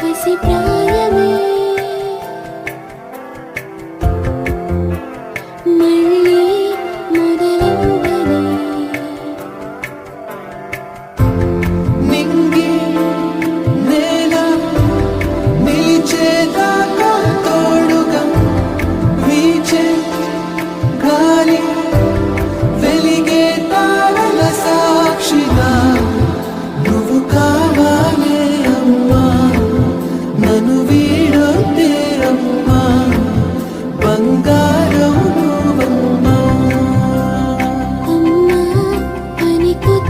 కసి ప్రాయమే.